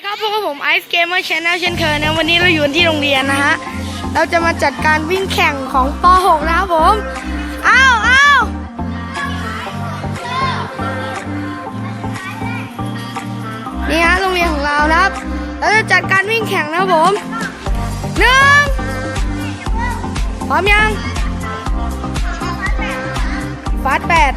สวัสดีครับพวกผมไอซ์เกมเมอร์ชแนลเช่นเคยนะวันนี้เราอยู่ที่โรงเรียนนะฮะ เราจะมาจัดการวิ่งแข่งของป .6 นะครับผมอ้าวอ้าวนี่ฮะโรงเรียนของเรานะครับ เราจะจัดการวิ่งแข่งนะครับผมหนึ่งพร้อมยังฟาสแปด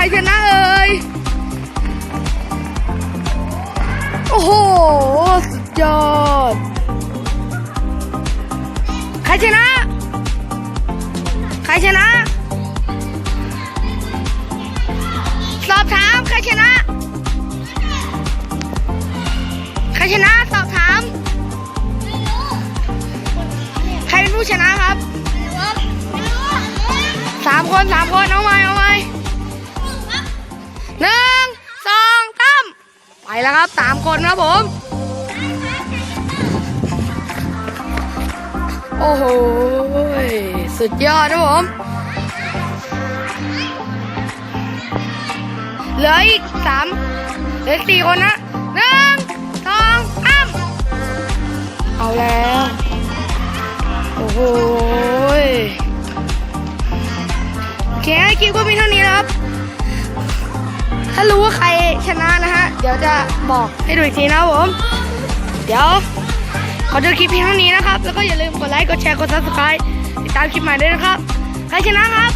รชนะเอ่ย โอ้โห สุดยอด ใครชนะ ใครชนะ สอบถามใครชนะ ใครชนะสอบถาม ใครเป็นผู้ชนะครับ สามคนสามคนเอาไหมเอาไหม แล้วครับสามคนครับผม โอ้โห สุดยอดครับผม เหลืออีกสามเหลืออีกสี่คนนะหนึ่งสองสามเอาแล้ว โอ้โหยโอเคคลิปก็มีเท่านี้นะครับ ถ้ารู้ว่าใครชนะนะฮะ เดี๋ยวจะบอกให้ดูอีกทีนะผม เดี๋ยว ขอจบคลิปเพียงเท่านี้นะครับ แล้วก็อย่าลืมกดไลค์ กดแชร์ กดซับสไครต์ติดตามคลิปใหม่ด้วยนะครับ ใครชนะครับ